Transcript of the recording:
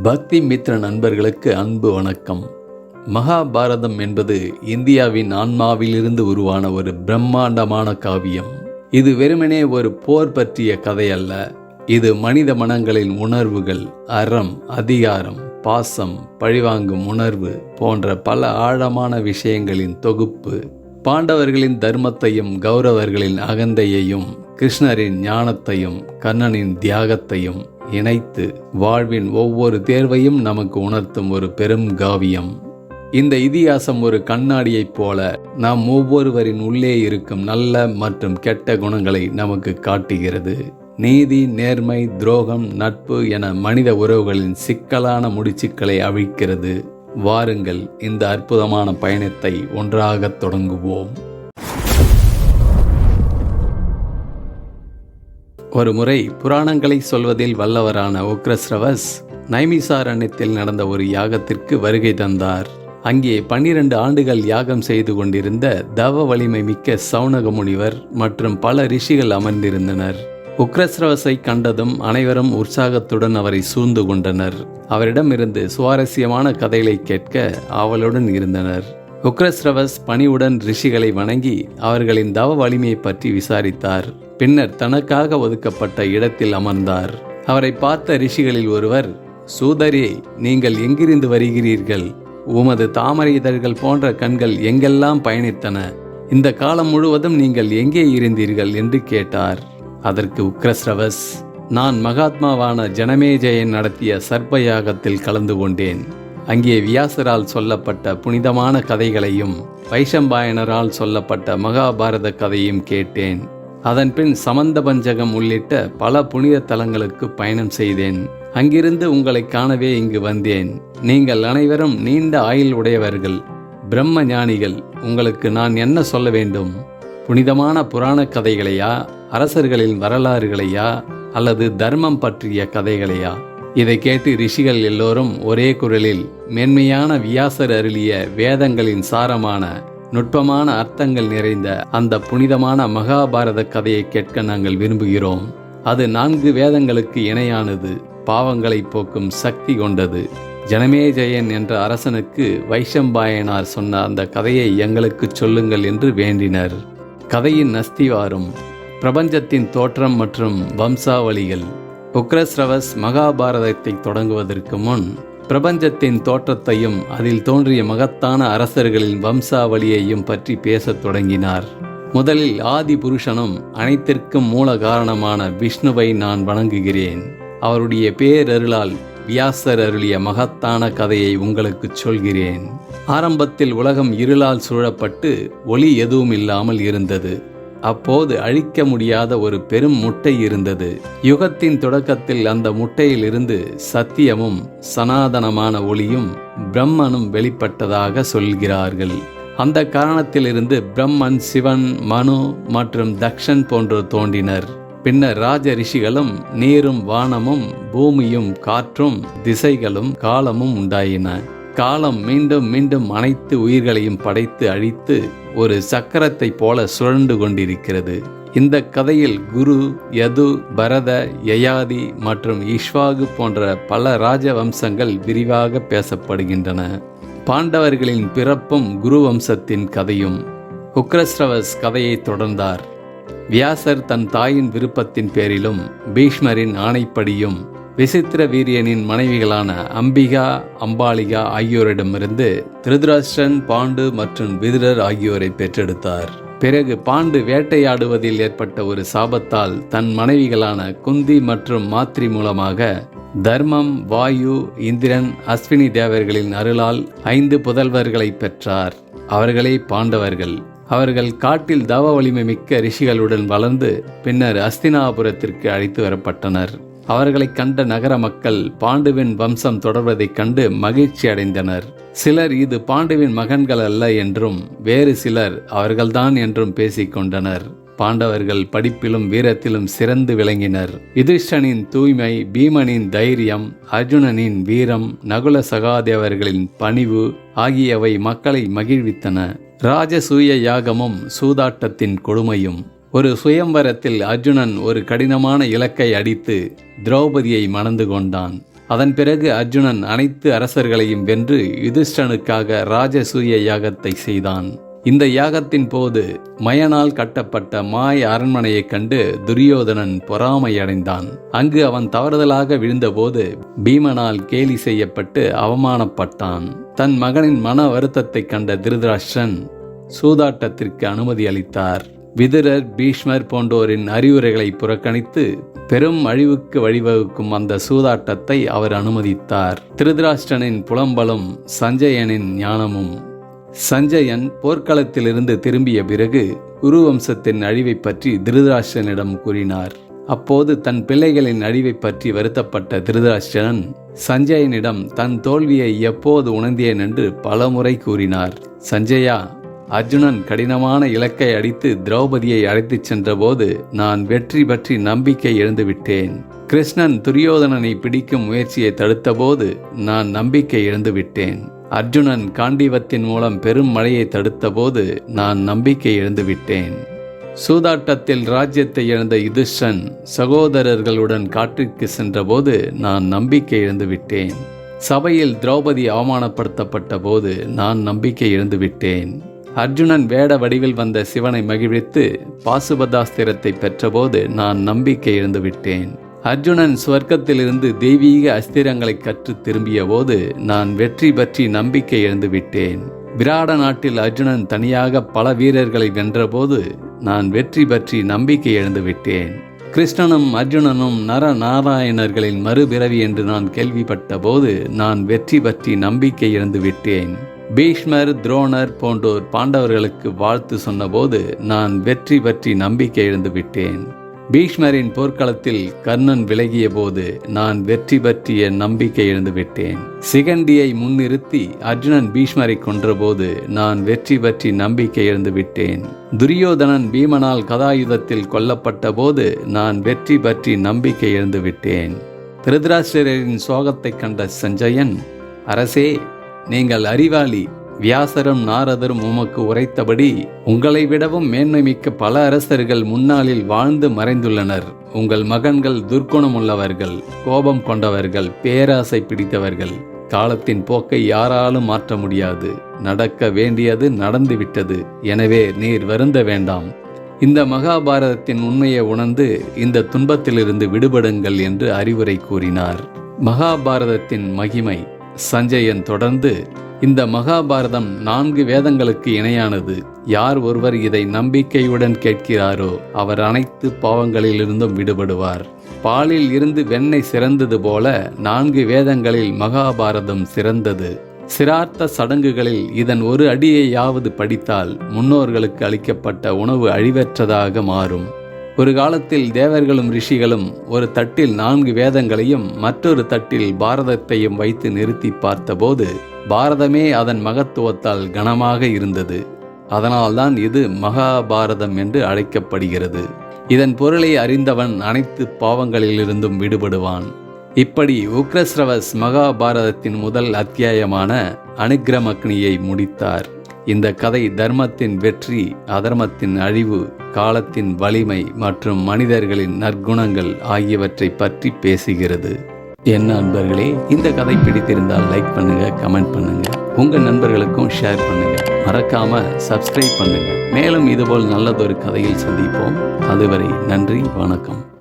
பக்தி மித்ர நண்பர்களுக்கு அன்பு வணக்கம். மகாபாரதம் என்பது இந்தியாவின் ஆன்மாவிலிருந்து உருவான ஒரு பிரம்மாண்டமான காவியம். இது வெறுமனே ஒரு போர் பற்றிய கதை அல்ல இது மனித மனங்களின் உணர்வுகள் அறம் அதிகாரம் பாசம் பழிவாங்கும் உணர்வு போன்ற பல ஆழமான விஷயங்களின் தொகுப்பு. பாண்டவர்களின் தர்மத்தையும் கௌரவர்களின் அகந்தையையும் கிருஷ்ணரின் ஞானத்தையும் கண்ணனின் தியாகத்தையும் இணைத்து வாழ்வின் ஒவ்வொரு தேர்வையும் நமக்கு உணர்த்தும் ஒரு பெரும் காவியம். இந்த இதிகாசம் ஒரு கண்ணாடியைப் போல நாம் ஒவ்வொருவரின் உள்ளே இருக்கும் நல்ல மற்றும் கெட்ட குணங்களை நமக்கு காட்டுகிறது. நீதி நேர்மை துரோகம் நட்பு என மனித உறவுகளின் சிக்கலான முடிச்சுக்களை அவிழ்க்கிறது. வாருங்கள் இந்த அற்புதமான பயணத்தை ஒன்றாகத் தொடங்குவோம். ஒரு முறை புராணங்களை சொல்வதில் வல்லவரான உக்ரஸ்ரவஸ் நைமிசாரண்யத்தில் நடந்த ஒரு யாகத்திற்கு வருகை தந்தார். அங்கே பன்னிரண்டு ஆண்டுகள் யாகம் செய்து கொண்டிருந்த தவ வலிமை மிக்க சௌனக முனிவர் மற்றும் பல ரிஷிகள் அமர்ந்திருந்தனர். உக்ரஸ்ரவஸை கண்டதும் அனைவரும் உற்சாகத்துடன் அவரை சூழ்ந்து கொண்டனர். அவரிடமிருந்து சுவாரஸ்யமான கதைகளை கேட்க ஆவலுடன் இருந்தனர். உக்ரஸ்ரவஸ் பணிவுடன் ரிஷிகளை வணங்கி அவர்களின் தவ வலிமையை பற்றி விசாரித்தார். பின்னர் தனக்காக ஒதுக்கப்பட்ட இடத்தில் அமர்ந்தார். அவரை பார்த்த ரிஷிகளில் ஒருவர் சூதரே நீங்கள் எங்கிருந்து வருகிறீர்கள்? உமது தாமரை இதழ்கள் போன்ற கண்கள் எங்கெல்லாம் பயணித்தன? இந்த காலம் முழுவதும் நீங்கள் எங்கே இருந்தீர்கள்? என்று கேட்டார். அதற்கு உக்ரஸ்ரவஸ் நான் மகாத்மாவான ஜனமேஜயன் நடத்திய சர்ப்ப யாகத்தில் கலந்து கொண்டேன். அங்கே வியாசரால் சொல்லப்பட்ட புனிதமான கதைகளையும் வைஷம்பாயனரால் சொல்லப்பட்ட மகாபாரத கதையும் கேட்டேன். அதன்பின் சமந்த பஞ்சகம் உள்ளிட்ட பல புனித தலங்களுக்கு பயணம் செய்தேன். அங்கிருந்து உங்களை காணவே இங்கு வந்தேன். நீங்கள் அனைவரும் நீண்ட ஆயுள் உடையவர்கள். பிரம்ம ஞானிகள் உங்களுக்கு நான் என்ன சொல்ல வேண்டும்? புனிதமான புராண கதைகளையா? அரசர்களின் வரலாறுகளையா? அல்லது தர்மம் பற்றிய கதைகளையா? இதை கேட்டு ரிஷிகள் எல்லோரும் ஒரே குரலில் மென்மையான வியாசர் அருளிய வேதங்களின் சாரமான நுட்பமான அர்த்தங்கள் நிறைந்த அந்த புனிதமான மகாபாரத கதையை கேட்க நாங்கள் விரும்புகிறோம். அது நான்கு வேதங்களுக்கு இணையானது பாவங்களை போக்கும் சக்தி கொண்டது. ஜனமேஜயன் என்ற அரசனுக்கு வைஷம்பாயனார் சொன்ன அந்த கதையை எங்களுக்கு சொல்லுங்கள் என்று வேண்டினர். கதையின் அஸ்திவாரம் பிரபஞ்சத்தின் தோற்றம் மற்றும் வம்சாவளிகள். உக்ரஸ்ரவஸ் மகாபாரதத்தை தொடங்குவதற்கு முன் பிரபஞ்சத்தின் தோற்றத்தையும் அதில் தோன்றிய மகத்தான அரசர்களின் வம்சாவளியையும் பற்றி பேசத் தொடங்கினார். முதலில் ஆதி புருஷனும் அனைத்திற்கும் மூல காரணமான விஷ்ணுவை நான் வணங்குகிறேன். அவருடைய பேரருளால் வியாசர் அருளிய மகத்தான கதையை உங்களுக்கு சொல்கிறேன். ஆரம்பத்தில் உலகம் இருளால் சூழப்பட்டு ஒளி எதுவும் இல்லாமல் இருந்தது. அப்போது அழிக்க முடியாத ஒரு பெரும் முட்டை இருந்தது. யுகத்தின் தொடக்கத்தில் அந்த முட்டையிலிருந்து சத்தியமும் சனாதனமான ஒளியும் பிரம்மனும் வெளிப்பட்டதாக சொல்கிறார்கள். அந்த காரணத்திலிருந்து பிரம்மன் சிவன் மனு மற்றும் தக்ஷன் போன்றோர் தோன்றினர். பின்னர் ராஜ ரிஷிகளும் நீரும் வானமும் பூமியும் காற்றும் திசைகளும் காலமும் உண்டாயின. காலம் மீண்டும் மீண்டும் அனைத்து உயிர்களையும் படைத்து அழித்து ஒரு சக்கரத்தை போல சுழண்டு கொண்டிருக்கிறது. இந்த கதையில் குரு யது பரத யயாதி மற்றும் இஷ்வாகு போன்ற பல ராஜவம்சங்கள் விரிவாக பேசப்படுகின்றன. பாண்டவர்களின் பிறப்பும் குரு வம்சத்தின் கதையும். உக்ரஸ்ரவஸ் கதையை தொடர்ந்தார். வியாசர் தன் தாயின் விருப்பத்தின் பேரிலும் பீஷ்மரின் ஆணைப்படியும் விசித்திர வீரியனின் மனைவிகளான அம்பிகா அம்பாலிகா ஆகியோரிடமிருந்து திருதராஷ்டிரன் பாண்டு மற்றும் விதுரர் ஆகியோரை பெற்றெடுத்தார். பிறகு பாண்டு வேட்டையாடுவதில் ஏற்பட்ட ஒரு சாபத்தால் தன் மனைவிகளான குந்தி மற்றும் மாத்ரி மூலமாக தர்மம் வாயு இந்திரன் அஸ்வினி தேவர்களின் அருளால் ஐந்து புதல்வர்களை பெற்றார். அவர்களே பாண்டவர்கள். அவர்கள் காட்டில் தவ வலிமை மிக்க ரிஷிகளுடன் வளர்ந்து பின்னர் அஸ்தினாபுரத்திற்கு அழைத்து வரப்பட்டனர். அவர்களை கண்ட நகர மக்கள் பாண்டுவின் வம்சம் தொடர்வதைக் கண்டு மகிழ்ச்சி அடைந்தனர். சிலர் இது பாண்டுவின் மகன்கள் அல்ல என்றும் வேறு சிலர் அவர்கள்தான் என்றும் பேசிக்கொண்டனர் பாண்டவர்கள் படிப்பிலும் வீரத்திலும் சிறந்து விளங்கினர். யுதிஷ்டனின் தூய்மை பீமனின் தைரியம் அர்ஜுனனின் வீரம் நகுல சகாதேவர்களின் பணிவு ஆகியவை மக்களை மகிழ்வித்தன. ராஜசூய யாகமும் சூதாட்டத்தின் கொடுமையும் ஒரு சுயம்வரத்தில் அர்ஜுனன் ஒரு கடினமான இலக்கை அடித்து திரௌபதியை மணந்து கொண்டான். அதன் பிறகு அர்ஜுனன் அனைத்து அரசர்களையும் வென்று யுதிஷ்டனுக்காக ராஜசூய யாகத்தை செய்தான். இந்த யாகத்தின் போது மயனால் கட்டப்பட்ட மாய அரண்மனையைக் கண்டு துரியோதனன் பொறாமையடைந்தான். அங்கு அவன் தவறுதலாக விழுந்தபோது பீமனால் கேலி செய்யப்பட்டு அவமானப்பட்டான். தன் மகனின் மன வருத்தத்தைக் கண்ட திருதராஷ்டிரன் சூதாட்டத்திற்கு அனுமதி அளித்தார். விதுரர் பீஷ்மர் போன்றோரின் அறிவுரைகளை புறக்கணித்து பெரும் அழிவுக்கு வழிவகுக்கும் அந்த சூதாட்டத்தை அவர் அனுமதித்தார். திருதராஷ்டனின் புலம்பலும் சஞ்சயனின் ஞானமும். சஞ்சயன் போர்க்களத்திலிருந்து திரும்பிய பிறகு குருவம்சத்தின் அழிவை பற்றி திருதராஷ்டிரனிடம் கூறினார். அப்போது தன் பிள்ளைகளின் அழிவை பற்றி வருத்தப்பட்ட திருதராஷ்டிரன் சஞ்சயனிடம் தன் தோல்வியை எப்போது உணர்ந்தேன் என்று பலமுறை கூறினார். சஞ்சயா அர்ஜுனன் கடினமான இலக்கை அடித்து திரௌபதியை அழைத்துச் சென்றபோது நான் வெற்றி பற்றி நம்பிக்கை இழந்துவிட்டேன் கிருஷ்ணன் துரியோதனனை பிடிக்கும் முயற்சியை தடுத்தபோது நான் நம்பிக்கை இழந்துவிட்டேன் அர்ஜுனன் காண்டிவத்தின் மூலம் பெரும் மழையை தடுத்தபோது நான் நம்பிக்கை இழந்துவிட்டேன் சூதாட்டத்தில் ராஜ்யத்தை இழந்த யுதிஷ்டன் சகோதரர்களுடன் காட்டிற்கு சென்றபோது நான் நம்பிக்கை இழந்துவிட்டேன் சபையில் திரௌபதி அவமானப்படுத்தப்பட்ட போது நான் நம்பிக்கை இழந்துவிட்டேன் அர்ஜுனன் வேட வடிவில் வந்த சிவனை மகிழ்வித்து பாசுபதாஸ்திரத்தை பெற்றபோது நான் நம்பிக்கை இழந்துவிட்டேன். அர்ஜுனன் சுவர்க்கத்திலிருந்து தெய்வீக அஸ்திரங்களை கற்று திரும்பிய போது நான் வெற்றி பற்றி நம்பிக்கை இழந்துவிட்டேன். விராட நாட்டில் அர்ஜுனன் தனியாக பல வீரர்களை வென்றபோது நான் வெற்றி பற்றி நம்பிக்கை இழந்துவிட்டேன். கிருஷ்ணனும் அர்ஜுனனும் நர நாராயணர்களின் மறுபிறவி என்று நான் கேள்விப்பட்ட போது நான் வெற்றி பற்றி நம்பிக்கை இழந்துவிட்டேன். பீஷ்மர் துரோணர் போன்றோர் பாண்டவர்களுக்கு வாழ்த்து சொன்னபோது நான் வெற்றி பற்றி நம்பிக்கை இழந்துவிட்டேன் பீஷ்மரின் போர்க்களத்தில் கர்ணன் விலகிய போது நான் வெற்றி பற்றிய நம்பிக்கை இழந்துவிட்டேன் சிகண்டியை முன்னிறுத்தி அர்ஜுனன் பீஷ்மரை கொன்றபோது நான் வெற்றி பற்றி நம்பிக்கை இழந்துவிட்டேன் துரியோதனன் பீமனால் கதாயுதத்தில் கொல்லப்பட்ட போது நான் வெற்றி பற்றி நம்பிக்கை இழந்துவிட்டேன் திருதராஷ்டிரரின் சோகத்தைக் கண்ட சஞ்சயன் அரசே நீங்கள் அறிவாளி வியாசரும் நாரதரும் உமக்கு உரைத்தபடி உங்களை விடவும் மேன்மை மிக்க பல அரசர்கள் முன்னாளில் வாழ்ந்து மறைந்துள்ளனர். உங்கள் மகன்கள் துர்க்குணமுள்ளவர்கள் கோபம் கொண்டவர்கள் பேராசை பிடித்தவர்கள். காலத்தின் போக்கை யாராலும் மாற்ற முடியாது. நடக்க வேண்டியது நடந்துவிட்டது. எனவே நீர் வருந்த வேண்டாம். இந்த மகாபாரதத்தின் உண்மையை உணர்ந்து இந்த துன்பத்திலிருந்து விடுபடுங்கள் என்று அறிவுரை கூறினார். மகாபாரதத்தின் மகிமை. சஞ்சயன் தொடர்ந்து இந்த மகாபாரதம் நான்கு வேதங்களுக்கு இணையானது. யார் ஒருவர் இதை நம்பிக்கையுடன் கேட்கிறாரோ அவர் அனைத்து பாவங்களிலிருந்தும் விடுபடுவார். பாலில் இருந்து வெண்ணெய் சிறந்தது போல நான்கு வேதங்களில் மகாபாரதம் சிறந்தது. சிரார்த்த சடங்குகளில் இதன் ஒரு அடியையாவது படித்தால் முன்னோர்களுக்கு அளிக்கப்பட்ட உணவு அழிவற்றதாக மாறும். ஒரு காலத்தில் தேவர்களும் ரிஷிகளும் ஒரு தட்டில் நான்கு வேதங்களையும் மற்றொரு தட்டில் பாரதத்தையும் வைத்து நிறுத்தி பார்த்தபோது பாரதமே அதன் மகத்துவத்தால் கனமாக இருந்தது. அதனால்தான் இது மகாபாரதம் என்று அழைக்கப்படுகிறது. இதன் பொருளை அறிந்தவன் அனைத்து பாவங்களிலிருந்தும் விடுபடுவான். இப்படி உக்ரஸ்ரவஸ் மகாபாரதத்தின் முதல் அத்தியாயமான அனுக்கிரமக்னியை முடித்தார். இந்த கதை தர்மத்தின் வெற்றி அதர்மத்தின் அழிவு காலத்தின் வலிமை மற்றும் மனிதர்களின் நற்குணங்கள் ஆகியவற்றை பற்றி பேசுகிறது. என்ன நண்பர்களே இந்த கதை பிடித்திருந்தால் லைக் பண்ணுங்க கமெண்ட் பண்ணுங்க. உங்க நண்பர்களுக்கும் ஷேர் பண்ணுங்க. மறக்காம சப்ஸ்கிரைப் பண்ணுங்க. மேலும் இதுபோல் நல்லதொரு கதையில் சந்திப்போம். அதுவரை நன்றி வணக்கம்.